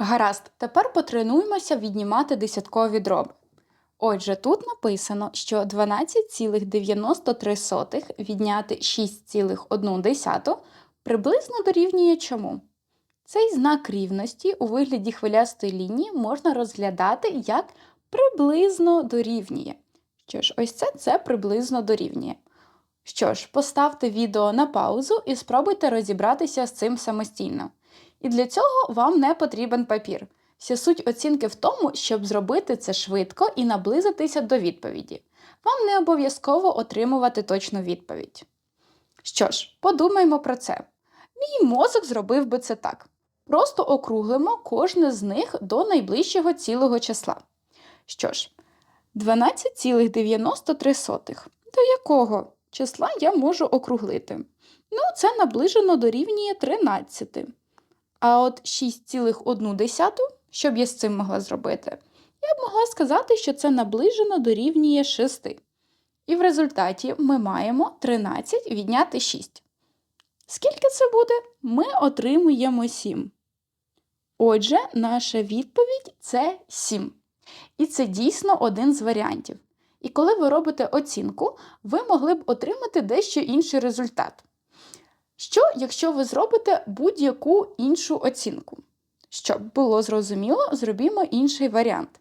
Гаразд, тепер потренуємося віднімати десяткові дроби. Отже, тут написано, що 12,93 відняти 6,1 приблизно дорівнює чому? Цей знак рівності у вигляді хвилястої лінії можна розглядати як приблизно дорівнює. Що ж, ось це це приблизно дорівнює. Що ж, поставте відео на паузу і спробуйте розібратися з цим самостійно. І для цього вам не потрібен папір. Вся суть оцінки в тому, щоб зробити це швидко і наблизитися до відповіді. Вам не обов'язково отримувати точну відповідь. Що ж, подумаймо про це. Мій мозок зробив би це так. Просто округлимо кожне з них до найближчого цілого числа. Що ж, 12,93. До якого числа я можу округлити? Ну, це наближено дорівнює 13. А от 6,1, що б я з цим могла зробити? Я б могла сказати, що це наближено дорівнює 6. І в результаті ми маємо 13 відняти 6. Скільки це буде? Ми отримуємо 7. Отже, наша відповідь це 7. І це дійсно один з варіантів. І коли ви робите оцінку, ви могли б отримати дещо інший результат. Що, якщо ви зробите будь-яку іншу оцінку? Щоб було зрозуміло, зробімо інший варіант.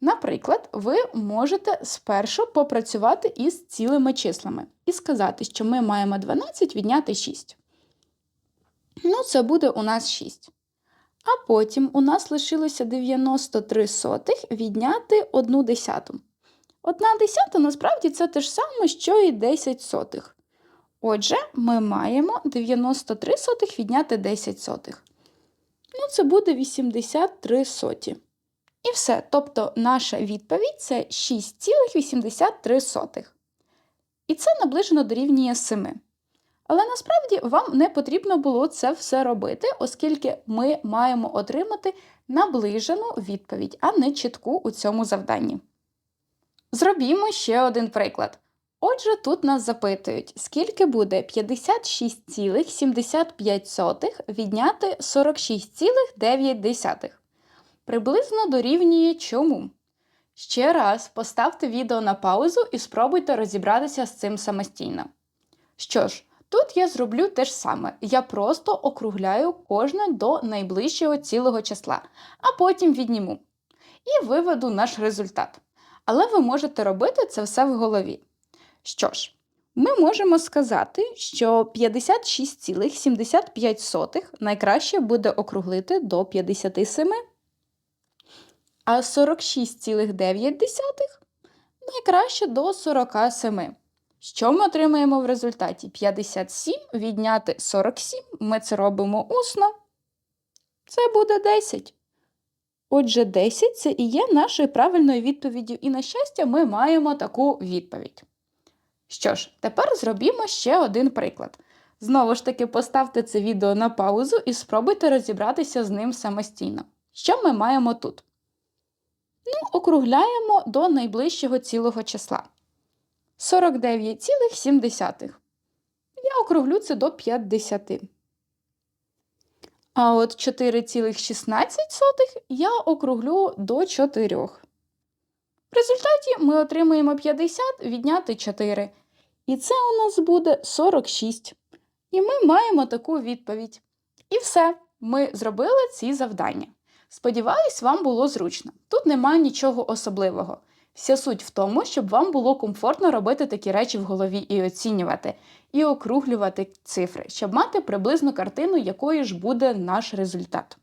Наприклад, ви можете спершу попрацювати із цілими числами і сказати, що ми маємо 12 відняти 6. Ну, це буде у нас 6. А потім у нас лишилося 93 сотих відняти 1 десяту. Одна десята насправді це те ж саме, що і 10 сотих. Отже, ми маємо 93 сотих відняти 10 сотих. Ну, це буде 83 соті. І все. Тобто наша відповідь це 6,83. І це наближено дорівнює 7. Але насправді вам не потрібно було це все робити, оскільки ми маємо отримати наближену відповідь, а не чітку у цьому завданні. Зробімо ще один приклад. Отже, тут нас запитують, скільки буде 56,75 відняти 46,9. Приблизно дорівнює чому? Ще раз поставте відео на паузу і спробуйте розібратися з цим самостійно. Що ж, тут я зроблю те ж саме. Я просто округляю кожне до найближчого цілого числа, а потім відніму. І виведу наш результат. Але ви можете робити це все в голові. Що ж, ми можемо сказати, що 56,75 найкраще буде округлити до 57, а 46,9 найкраще до 47. Що ми отримаємо в результаті? 57 відняти 47, ми це робимо усно. Це буде 10. Отже, 10 це і є нашою правильною відповіддю, і, на щастя, ми маємо таку відповідь. Що ж, тепер зробімо ще один приклад. Знову ж таки, поставте це відео на паузу і спробуйте розібратися з ним самостійно. Що ми маємо тут? Ну, округляємо до найближчого цілого числа. 49,7. Я округлю це до 50. А от 4,16 я округлю до 4. В результаті ми отримаємо 50 відняти 4. І це у нас буде 46. І ми маємо таку відповідь. І все, ми зробили ці завдання. Сподіваюсь, вам було зручно. Тут немає нічого особливого. Вся суть в тому, щоб вам було комфортно робити такі речі в голові і оцінювати, і округлювати цифри, щоб мати приблизну картину, якою ж буде наш результат.